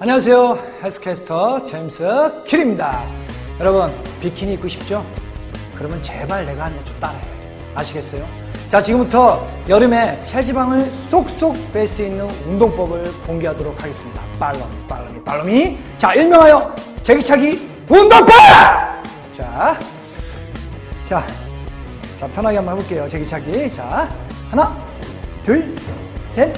안녕하세요. 헬스캐스터 제임스 킬입니다. 여러분, 비키니 입고 싶죠? 그러면 제발 내가 하는 좀 따라해요. 아시겠어요? 자, 지금부터 여름에 체지방을 쏙쏙 뺄 수 있는 운동법을 공개하도록 하겠습니다. 빨러미, 빨러미, 빨러미. 자, 일명하여 제기차기 운동법! 자, 자, 자, 편하게 한번 해볼게요. 제기차기. 자, 하나, 둘, 셋,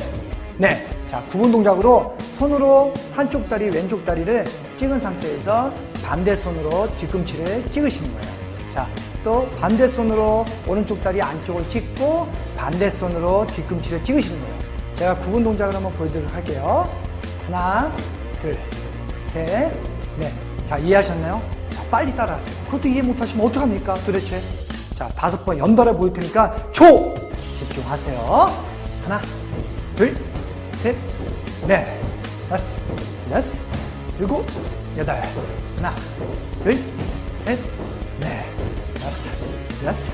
넷. 자, 구분 동작으로 손으로 한쪽 다리, 왼쪽 다리를 찍은 상태에서 반대 손으로 뒤꿈치를 찍으시는 거예요. 자, 또 반대 손으로 오른쪽 다리 안쪽을 찍고 반대 손으로 뒤꿈치를 찍으시는 거예요. 제가 구분 동작을 한번 보여드리도록 할게요. 하나, 둘, 셋, 넷. 자, 이해하셨나요? 자, 빨리 따라하세요. 그것도 이해 못하시면 어떡합니까, 도대체? 자, 다섯 번 연달아 보일 테니까 초! 집중하세요. 하나, 둘, 셋, 넷, 다섯, 여섯, 일곱, 여덟. 하나, 둘, 셋, 넷, 다섯, 여섯,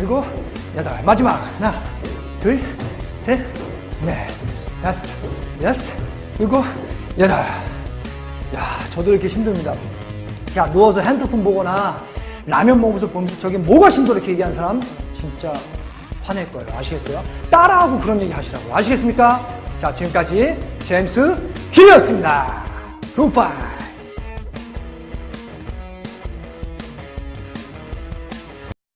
일곱, 여덟. 마지막. 하나, 둘, 셋, 넷, 다섯, 여섯, 일곱, 여덟. 야, 저도 이렇게 힘듭니다. 자, 누워서 핸드폰 보거나 라면 먹으면서 보면서 저게 뭐가 힘들어 이렇게 얘기하는 사람 진짜 화낼 거예요. 아시겠어요? 따라하고 그런 얘기 하시라고. 아시겠습니까? 자, 지금까지 제임스 힐이었습니다. 굿바이.